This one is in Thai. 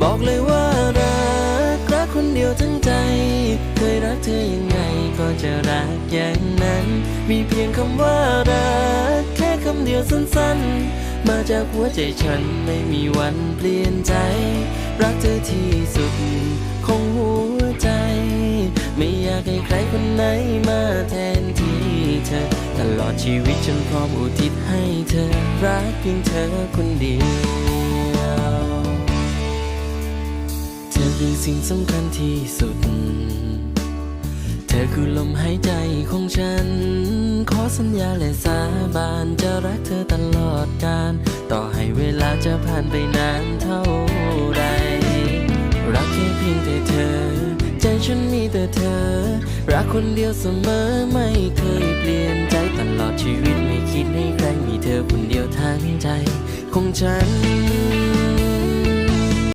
บอกเลยว่ารักรักคนเดียวทั้งใจ เคยรักเธอยังไงก็จะรักอย่างนั้น มีเพียงคำว่ารักแค่คำเดียวสั้นๆ มาจากหัวใจฉันไม่มีวันเปลี่ยนใจ รักเธอที่สุดของหัวใจ ไม่อยากให้ใครคนไหนมาแทนที่เธอ ตลอดชีวิตฉันพร้อมอุทิศให้เธอรักเพียงเธอคนเดียว คือสิ่งสำคัญที่สุด เธอคือลมหายใจของฉัน ขอสัญญาและสาบานจะรักเธอตลอดกาลต่อให้เวลาจะผ่านไปนานเท่าใดรักแค่เพียงแต่เธอ ใจฉันมีแต่เธอ รักคนเดียวเสมอไม่เคยเปลี่ยนใจตลอดชีวิตไม่คิดให้ใครมีเธอคนเดียวทั้งใจของฉัน